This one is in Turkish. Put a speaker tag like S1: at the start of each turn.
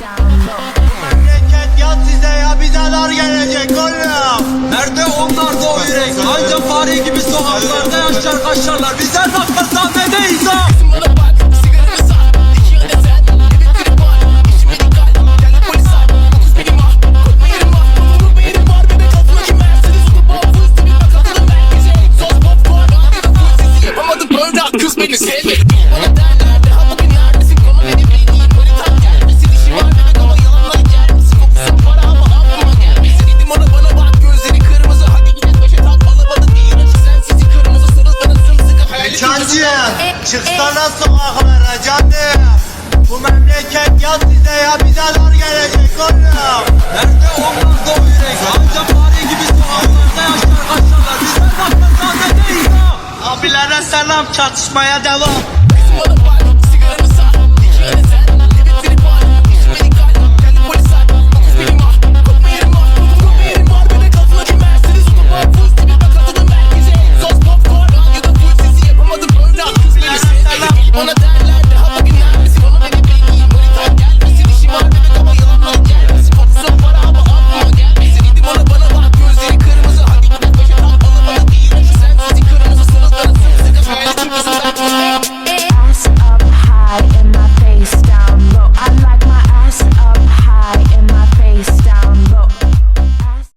S1: Memleket yat size ya bize dar gelecek oğlum.
S2: Nerede onlar da o yürek? Anca fare gibi sokaklarda yaşar kaşarlar Bizler hastanedeyiz ha
S3: Hayali
S1: Cancığım çıksana sokaklara canım. Bu memleket yat size ya bize dar gelecek oğlum.
S2: Nerede onlar da o yürek Anca fare gibi sokaklarda yaşar kaşarlar Bizler hastanedeyiz ha
S1: Abilere selam çatışmaya devam.